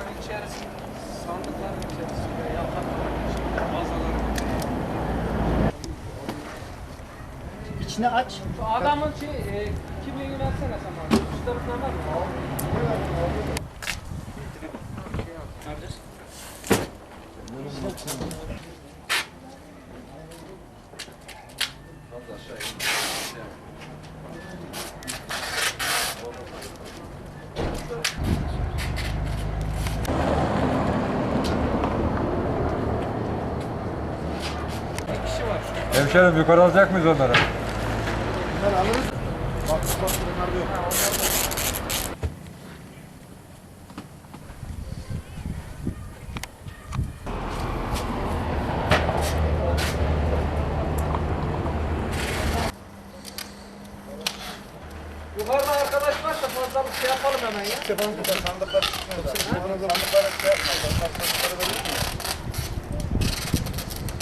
içerisinde, sandıkların içerisinde yatakların içinde, bazaların İçini aç. Şu adamın şey, e, kimliğini versene sen bana. Şu tarafından var mı? Neredesin? Bir kişi var. Hemşerim yukarı alacak mıyız onları? Bunları alırız. Bak bak bunlar da yok. Yukarıda arkadaş varsa fazla bir şey yapalım hemen ya. Sandıklar çıkmıyor da. Sandıkları şey yapma. Sandıkları verir mi?